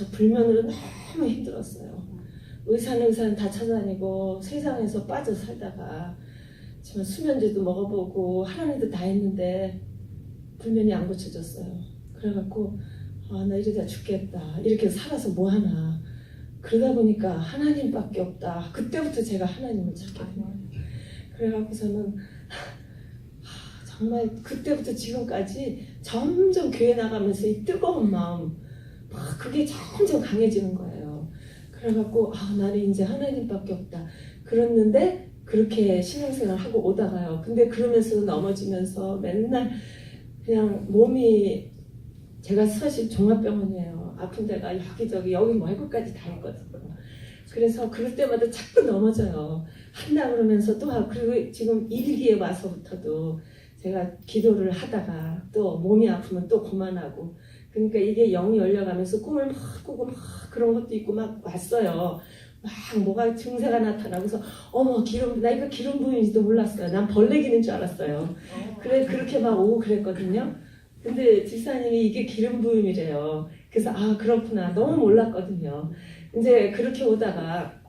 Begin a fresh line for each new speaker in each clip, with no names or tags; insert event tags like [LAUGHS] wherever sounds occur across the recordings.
저 불면으로 너무 힘들었어요. 의사는 의사는 다 찾아다니고 세상에서 빠져 살다가 정말 수면제도 먹어보고 하라는 듯다 했는데 불면이 안 고쳐졌어요. 그래갖고 아 나 이러다 죽겠다 이렇게 살아서 뭐 하나 그러다 보니까 하나님밖에 없다. 그때부터 제가 하나님을 찾게 된 거예요. 그래갖고서는 하, 정말 그때부터 지금까지 점점 교회 나가면서 이 뜨거운 마음 막 그게 점점 강해지는 거예요. 그래갖고 아 나는 이제 하나님밖에 없다. 그랬는데 그렇게 신앙생활 하고 오다가요. 근데 그러면서 넘어지면서 맨날 그냥 몸이 제가 사실 종합병원이에요. 아픈 데가 여기저기 여기 말고까지 다 있거든요. 그래서 그럴 때마다 자꾸 넘어져요. 한다 그러면서 또 하고 그리고 지금 일기에 와서부터도 제가 기도를 하다가 또 몸이 아프면 또 그만하고 그러니까 이게 영이 열려가면서 꿈을 막 꾸고 막 그런 것도 있고 막 왔어요. 막 뭐가 증세가 나타나고 서 어머 기름 나 이거 기름 부인지도 몰랐어요. 난 벌레 기는 줄 알았어요. 그래 그렇게 막 오고 그랬거든요. 근데 집사님이 이게 기름 부임이래요. 그래서 아 그렇구나 너무 몰랐거든요. 이제 그렇게 오다가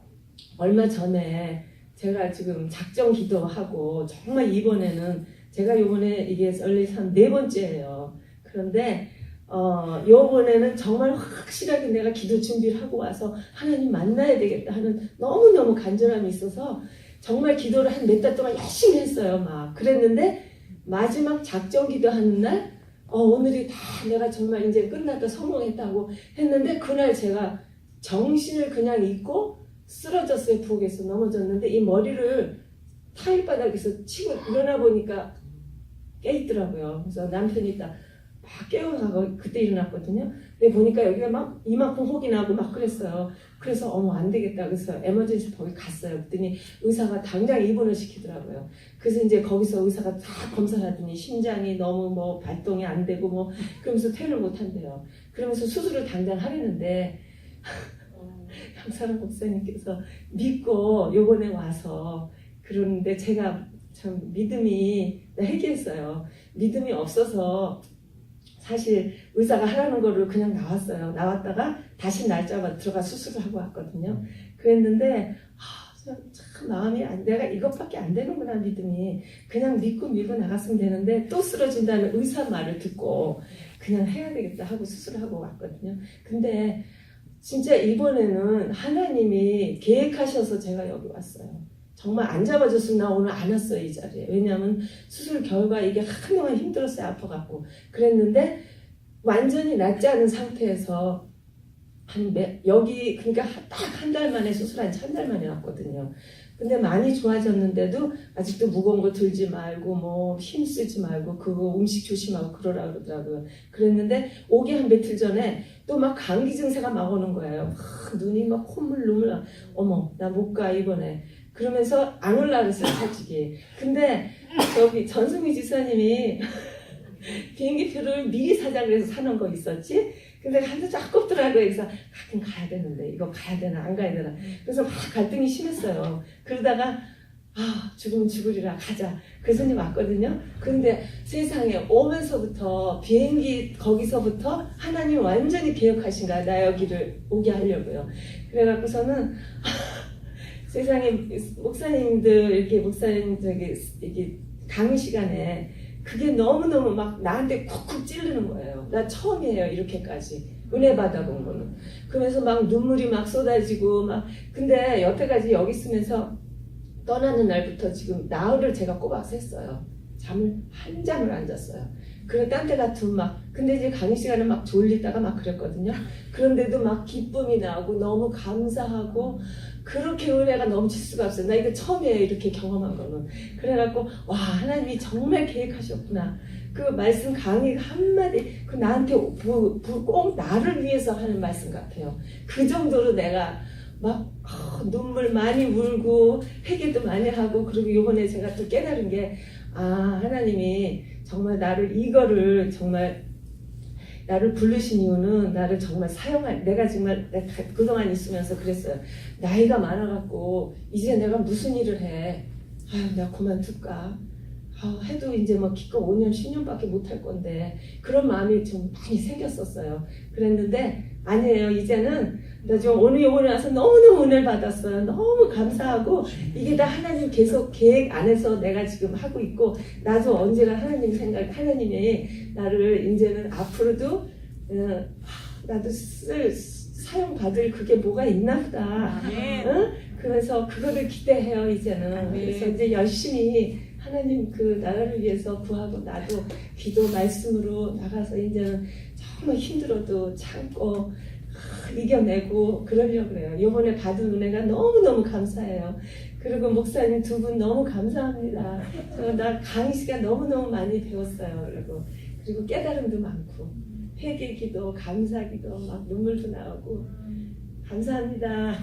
얼마 전에 제가 지금 작정 기도하고 정말 이번에는 제가 이번에 이게 설리산 네 번째예요. 그런데 어 요번에는 정말 확실하게 내가 기도 준비를 하고 와서 하나님 만나야 되겠다 하는 너무너무 간절함이 있어서 정말 기도를 한 몇 달 동안 열심히 했어요. 막 그랬는데 마지막 작정 기도하는 날 어, 오늘이 다 내가 정말 이제 끝났다 성공했다고 했는데 그날 제가 정신을 그냥 잊고 쓰러졌어요 부엌에서 넘어졌는데 이 머리를 타일 바닥에서 치고 일어나 보니까 깨 있더라고요. 그래서 남편이 딱 막 깨어나고 그때 일어났거든요. 근데 보니까 여기가 막 이만큼 혹이 나고 막 그랬어요. 그래서 어머 안 되겠다. 그래서 에머전시 거기 갔어요. 그랬더니 의사가 당장 입원을 시키더라고요. 그래서 이제 거기서 의사가 다 검사를 하더니 심장이 너무 뭐 발동이 안 되고 뭐 그러면서 퇴를 못 한대요. 그러면서 수술을 당장 하려는데 양사람 [LAUGHS] 목사님께서 믿고 요번에 와서 그러는데 제가 참 믿음이 회개했어요. 믿음이 없어서 사실 의사가 하라는 거를 그냥 나왔어요. 나왔다가 다시 날짜만 들어가 수술을 하고 왔거든요. 그랬는데 아, 참, 참 마음이 안 내가 이것밖에 안 되는구나 믿음이 그냥 믿고 밀고 나갔으면 되는데 또 쓰러진다는 의사 말을 듣고 그냥 해야 되겠다 하고 수술을 하고 왔거든요. 근데 진짜 이번에는 하나님이 계획하셔서 제가 여기 왔어요. 정말 안 잡아줬으면 나 오늘 안 왔어요 이 자리에. 왜냐하면 수술 결과 이게 한동안 힘들었어요 아파갖고. 그랬는데 완전히 낫지 않은 상태에서 한 매, 여기 그러니까 딱 한 달 만에 수술한 지한달 만에 왔거든요. 근데 많이 좋아졌는데도 아직도 무거운 거 들지 말고 뭐 힘 쓰지 말고 그거 음식 조심하고 그러라 그러더라고요. 그랬는데 오기 한 며칠 전에 또 막 감기 증세가 막 오는 거예요. 막 눈이 막 콧물 눈물 나. 어머 나 못 가 이번에. 그러면서 안 올라 그랬어요 솔직히. 근데 저기 전승미 지사님이 [LAUGHS] 비행기표를 미리 사자 그래서 사는 거 있었지? 근데 가서 아깝더라고요. 그래서 가끔 가야 되는데 이거 가야 되나 안 가야 되나. 그래서 막 갈등이 심했어요. 그러다가 아 죽으면 죽으리라 가자. 그 손님 왔거든요. 근데 세상에 오면서부터 비행기 거기서부터 하나님 완전히 개혁하신 거야. 나 여기를 오게 하려고요. 그래갖고서는 [LAUGHS] 세상에 목사님들 이렇게 목사님 저기 이게 강의 시간에 그게 너무너무 막 나한테 쿡쿡 찌르는 거예요. 나 처음이에요, 이렇게까지. 은혜 받아본 거는. 그러면서 막 눈물이 막 쏟아지고 막. 근데 여태까지 여기 있으면서 떠나는 날부터 지금 나흘을 제가 꼬박 샜어요. 잠을 한 잠을 안 잤어요. 그래 딴때 같으면 막 근데 이제 강의 시간에 막 졸리다가 막 그랬거든요. 그런데도 막 기쁨이 나고 너무 감사하고 그렇게 은혜가 넘칠 수가 없어요. 나 이거 처음이에요 이렇게 경험한 거는. 그래갖고 와 하나님이 정말 계획하셨구나. 그 말씀 강의 한마디 그 나한테 부, 부, 꼭 나를 위해서 하는 말씀 같아요. 그 정도로 내가 막 어, 눈물 많이 울고 회개도 많이 하고 그리고 이번에 제가 또 깨달은 게 아 하나님이 정말 나를 이거를 정말 나를 부르신 이유는 나를 정말 사용할 내가 정말 내가 그동안 있으면서 그랬어요. 나이가 많아갖고 이제 내가 무슨 일을 해? 아유 내가 그만 둘까 아, 해도 이제 뭐 기껏 5년 10년밖에 못 할 건데 그런 마음이 좀 많이 생겼었어요 그랬는데 아니에요. 이제는 나 지금 오늘 오늘 와서 너무너무 은혜를 받았어요. 너무 감사하고 이게 다 하나님 계속 계획 안에서 내가 지금 하고 있고 나도 언제가 하나님 생각 하나님이 나를 이제는 앞으로도 어, 하, 나도 쓸 사용 받을 그게 뭐가 있나 보다.
아멘.
응? 그래서 그거를 기대해요 이제는
아멘.
그래서 이제 열심히 하나님 그 나라를 위해서 구하고 나도 기도 말씀으로 나가서 이제는 정말 힘들어도 참고 아, 이겨내고 그러려고 그래요. 이번에 받은 은혜가 너무너무 감사해요. 그리고 목사님 두 분 너무 감사합니다. 저나 강의 시간 너무너무 많이 배웠어요. 그리고 그리고 깨달음도 많고 회개기도 감사기도 막 눈물도 나오고. 감사합니다